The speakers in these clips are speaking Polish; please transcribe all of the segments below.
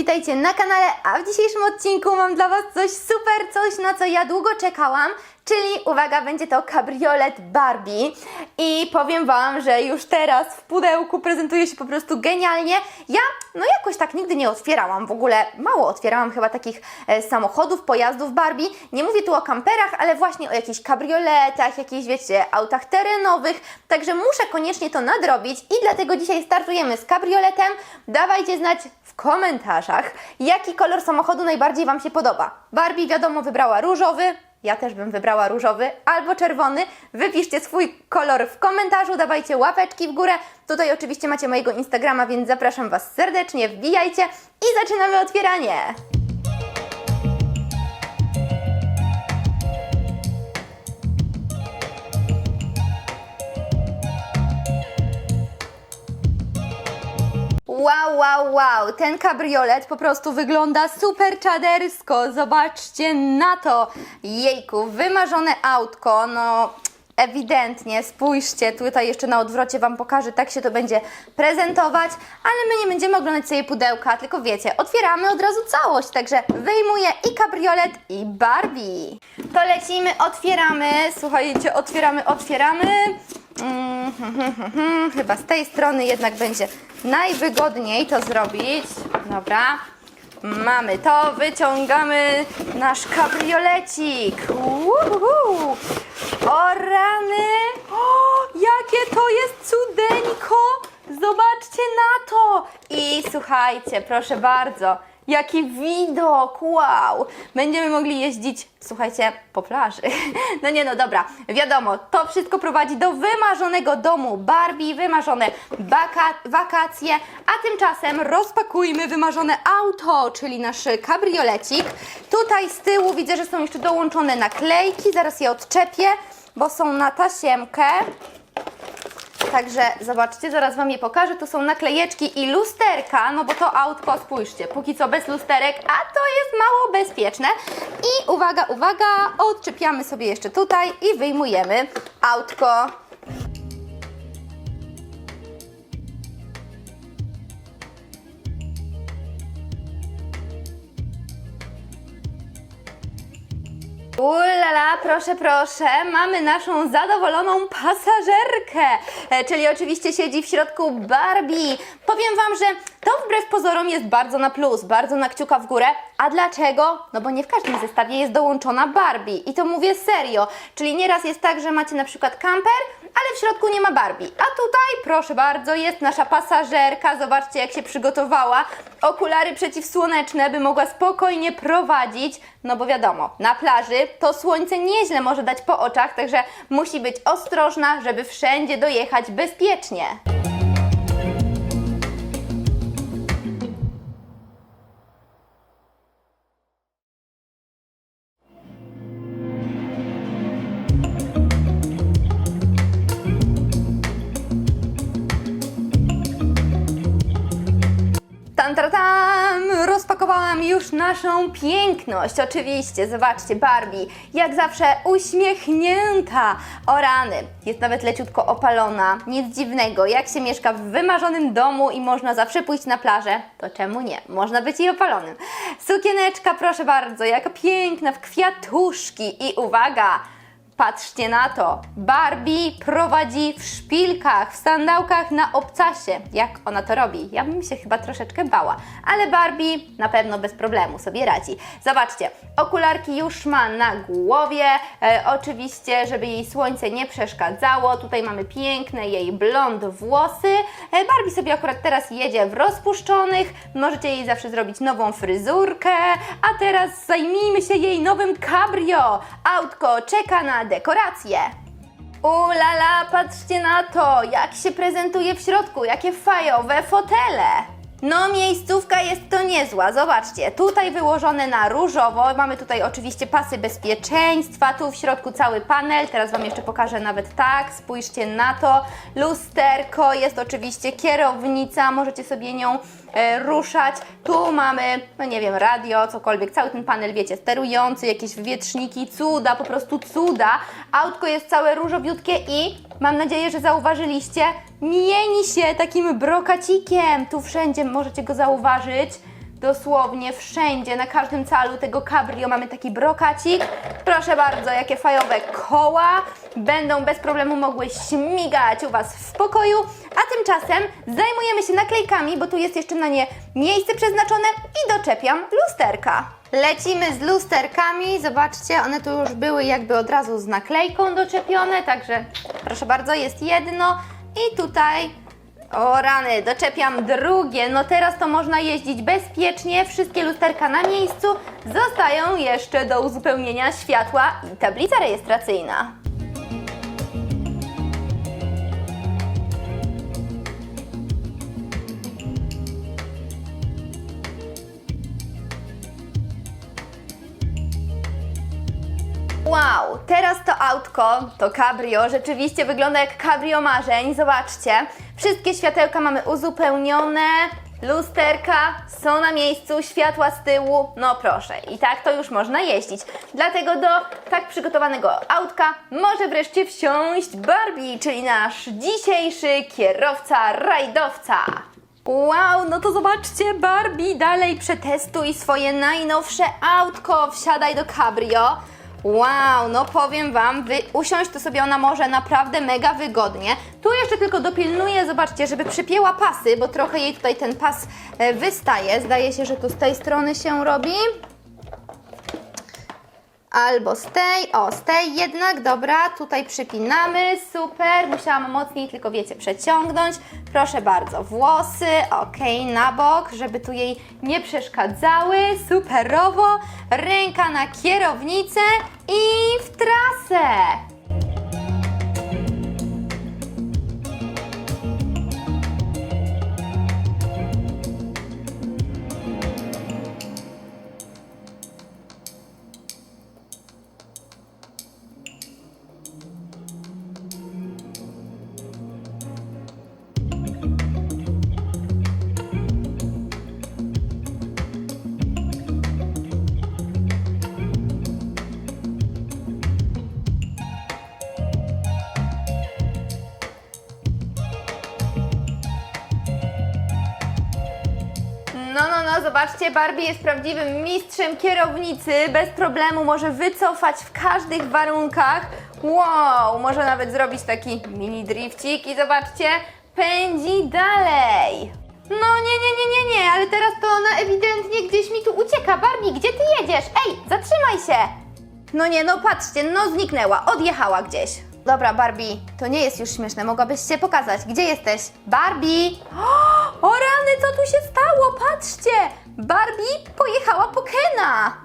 witajcie na kanale, a w dzisiejszym odcinku mam dla Was coś super, coś na co ja długo czekałam, czyli uwaga, będzie to kabriolet Barbie i powiem Wam, że już teraz w pudełku prezentuje się po prostu genialnie. Ja no jakoś tak nigdy nie otwierałam, w ogóle mało otwierałam chyba takich e, samochodów, pojazdów Barbie. Nie mówię tu o kamperach, ale właśnie o jakichś kabrioletach, jakichś wiecie, autach terenowych, także muszę koniecznie to nadrobić i dlatego dzisiaj startujemy z kabrioletem. Dawajcie znać w komentarzach, jaki kolor samochodu najbardziej Wam się podoba. Barbie wiadomo wybrała różowy, ja też bym wybrała różowy albo czerwony. Wypiszcie swój kolor w komentarzu, dawajcie łapeczki w górę. Tutaj oczywiście macie mojego Instagrama, więc zapraszam Was serdecznie, wbijajcie i zaczynamy otwieranie. Wow, wow, wow, ten kabriolet po prostu wygląda super czadersko. Zobaczcie na to. Jejku, wymarzone autko, no ewidentnie, spójrzcie, tutaj jeszcze na odwrocie Wam pokażę, tak się to będzie prezentować, ale my nie będziemy oglądać sobie pudełka, tylko wiecie, otwieramy od razu całość, także wyjmuję i kabriolet, i Barbie. To lecimy, otwieramy, słuchajcie, otwieramy, otwieramy. Hmm. Chyba z tej strony jednak będzie najwygodniej to zrobić. Dobra. Mamy to, wyciągamy nasz kabriolecik. Uhuhu. O rany! O, jakie to jest cudeńko! Zobaczcie na to! I słuchajcie, proszę bardzo, jaki widok! Wow! Będziemy mogli jeździć, słuchajcie, po plaży. No nie no, dobra, wiadomo, to wszystko prowadzi do wymarzonego domu Barbie, wymarzone wakacje, a tymczasem rozpakujmy wymarzone auto, czyli nasz kabriolecik. Tutaj z tyłu widzę, że są jeszcze dołączone naklejki, zaraz je odczepię, bo są na tasiemkę. Także zobaczcie, zaraz Wam je pokażę. Tu są naklejeczki i lusterka, no bo to autko, spójrzcie, póki co bez lusterek, a to jest mało bezpieczne. I uwaga, uwaga, odczepiamy sobie jeszcze tutaj i wyjmujemy autko. Ulala, proszę, proszę, mamy naszą zadowoloną pasażerkę, e, czyli oczywiście siedzi w środku Barbie. Powiem Wam, że to wbrew pozorom jest bardzo na plus, bardzo na kciuka w górę. A dlaczego? No bo nie w każdym zestawie jest dołączona Barbie i to mówię serio, czyli nieraz jest tak, że macie na przykład kamper, ale w środku nie ma Barbie. A tutaj, proszę bardzo, jest nasza pasażerka, zobaczcie jak się przygotowała. Okulary przeciwsłoneczne, by mogła spokojnie prowadzić, no bo wiadomo, na plaży to słońce nieźle może dać po oczach, także musi być ostrożna, żeby wszędzie dojechać bezpiecznie. Rozpakowałam już naszą piękność. Oczywiście, zobaczcie, Barbie, jak zawsze uśmiechnięta. O rany, jest nawet leciutko opalona. Nic dziwnego, jak się mieszka w wymarzonym domu i można zawsze pójść na plażę, to czemu nie? Można być i opalonym. Sukieneczka, proszę bardzo, jaka piękna, w kwiatuszki. I uwaga! Patrzcie na to. Barbie prowadzi w szpilkach, w sandałkach na obcasie. Jak ona to robi? Ja bym się chyba troszeczkę bała, ale Barbie na pewno bez problemu sobie radzi. Zobaczcie, okularki już ma na głowie. E, oczywiście, żeby jej słońce nie przeszkadzało. Tutaj mamy piękne jej blond włosy. E, Barbie sobie akurat teraz jedzie w rozpuszczonych. Możecie jej zawsze zrobić nową fryzurkę. A teraz zajmijmy się jej nowym cabrio. Autko czeka na dekoracje. Ulala, patrzcie na to, jak się prezentuje w środku, jakie fajowe fotele. No, miejscówka jest to niezła, zobaczcie, tutaj wyłożone na różowo, mamy tutaj oczywiście pasy bezpieczeństwa, tu w środku cały panel, teraz Wam jeszcze pokażę nawet tak, spójrzcie na to, lusterko, jest oczywiście kierownica, możecie sobie nią ruszać, tu mamy, no nie wiem, radio, cokolwiek, cały ten panel, wiecie, sterujący, jakieś wietrzniki, cuda, po prostu cuda, autko jest całe różowiutkie i mam nadzieję, że zauważyliście, mieni się takim brokacikiem. Tu wszędzie możecie go zauważyć. Dosłownie wszędzie, na każdym calu tego cabrio mamy taki brokacik. Proszę bardzo, jakie fajowe koła będą bez problemu mogły śmigać u Was w pokoju. A tymczasem zajmujemy się naklejkami, bo tu jest jeszcze na nie miejsce przeznaczone i doczepiam lusterka. Lecimy z lusterkami, zobaczcie, one tu już były jakby od razu z naklejką doczepione, także proszę bardzo, jest jedno i tutaj o rany, doczepiam drugie. No teraz to można jeździć bezpiecznie, wszystkie lusterka na miejscu. Zostają jeszcze do uzupełnienia światła i tablica rejestracyjna. Wow, teraz to autko, to cabrio, rzeczywiście wygląda jak cabrio marzeń. Zobaczcie, wszystkie światełka mamy uzupełnione, lusterka są na miejscu, światła z tyłu, no proszę. I tak to już można jeździć. Dlatego do tak przygotowanego autka może wreszcie wsiąść Barbie, czyli nasz dzisiejszy kierowca rajdowca. Wow, no to zobaczcie, Barbie, dalej przetestuj swoje najnowsze autko, wsiadaj do cabrio. Wow, no powiem Wam, wy usiąść to sobie ona może naprawdę mega wygodnie. Tu jeszcze tylko dopilnuję, zobaczcie, żeby przypięła pasy, bo trochę jej tutaj ten pas e, wystaje. Zdaje się, że tu z tej strony się robi. Albo z tej, o z tej. Jednak, dobra, tutaj przypinamy, super, musiałam mocniej, tylko wiecie, przeciągnąć, proszę bardzo, włosy, ok, na bok, żeby tu jej nie przeszkadzały, superowo, ręka na kierownicę i w trasę. Zobaczcie, Barbie jest prawdziwym mistrzem kierownicy. Bez problemu może wycofać w każdych warunkach. Wow, może nawet zrobić taki mini drifcik i zobaczcie, pędzi dalej. No nie, nie, nie, nie, nie, ale teraz to ona ewidentnie gdzieś mi tu ucieka. Barbie, gdzie ty jedziesz? Ej, zatrzymaj się! No nie, no patrzcie, no zniknęła, odjechała gdzieś. Dobra, Barbie, to nie jest już śmieszne, mogłabyś się pokazać. Gdzie jesteś? Barbie! O rany, co tu się stało? Patrzcie! Barbie pojechała po Kena!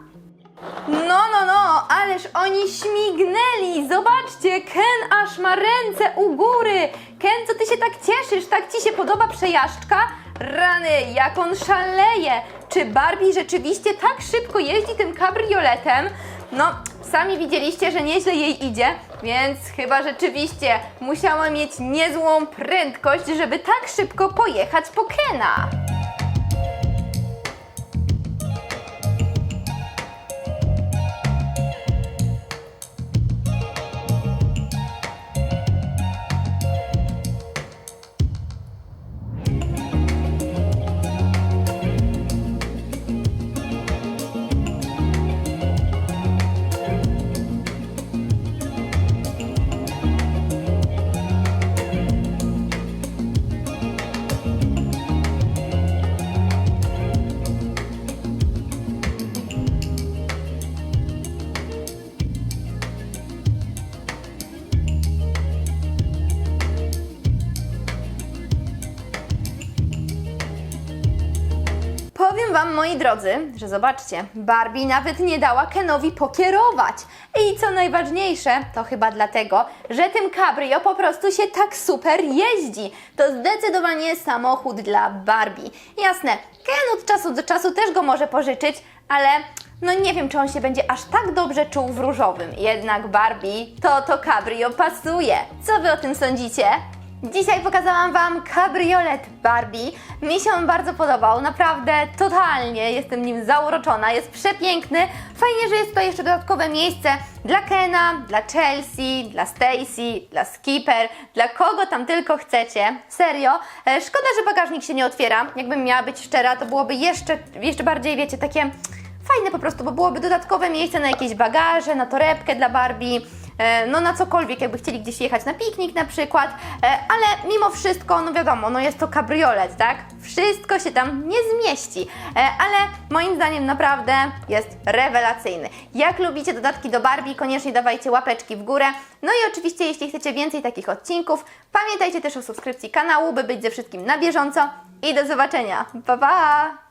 No, no, no, ależ oni śmignęli! Zobaczcie, Ken aż ma ręce u góry! Ken, co ty się tak cieszysz? Tak ci się podoba przejażdżka? Rany, jak on szaleje! Czy Barbie rzeczywiście tak szybko jeździ tym kabrioletem? No, sami widzieliście, że nieźle jej idzie, więc chyba rzeczywiście musiała mieć niezłą prędkość, żeby tak szybko pojechać po Kena. Wam, moi drodzy, że zobaczcie, Barbie nawet nie dała Kenowi pokierować. I co najważniejsze, to chyba dlatego, że tym cabrio po prostu się tak super jeździ. To zdecydowanie samochód dla Barbie. Jasne, Ken od czasu do czasu też go może pożyczyć, ale no nie wiem, czy on się będzie aż tak dobrze czuł w różowym. Jednak Barbie to to cabrio pasuje. Co Wy o tym sądzicie? Dzisiaj pokazałam Wam kabriolet Barbie. Mi się on bardzo podobał, naprawdę totalnie jestem nim zauroczona, jest przepiękny. Fajnie, że jest tutaj jeszcze dodatkowe miejsce dla Kena, dla Chelsea, dla Stacy, dla Skipper, dla kogo tam tylko chcecie. Serio, e, szkoda, że bagażnik się nie otwiera. Jakbym miała być szczera, to byłoby jeszcze, jeszcze bardziej, wiecie, takie fajne po prostu, bo byłoby dodatkowe miejsce na jakieś bagaże, na torebkę dla Barbie, no na cokolwiek, jakby chcieli gdzieś jechać na piknik na przykład, e, ale mimo wszystko, no wiadomo, no jest to kabriolet, tak? Wszystko się tam nie zmieści, e, ale moim zdaniem naprawdę jest rewelacyjny. Jak lubicie dodatki do Barbie, koniecznie dawajcie łapeczki w górę. No i oczywiście, jeśli chcecie więcej takich odcinków, pamiętajcie też o subskrypcji kanału, by być ze wszystkim na bieżąco i do zobaczenia. Pa, pa!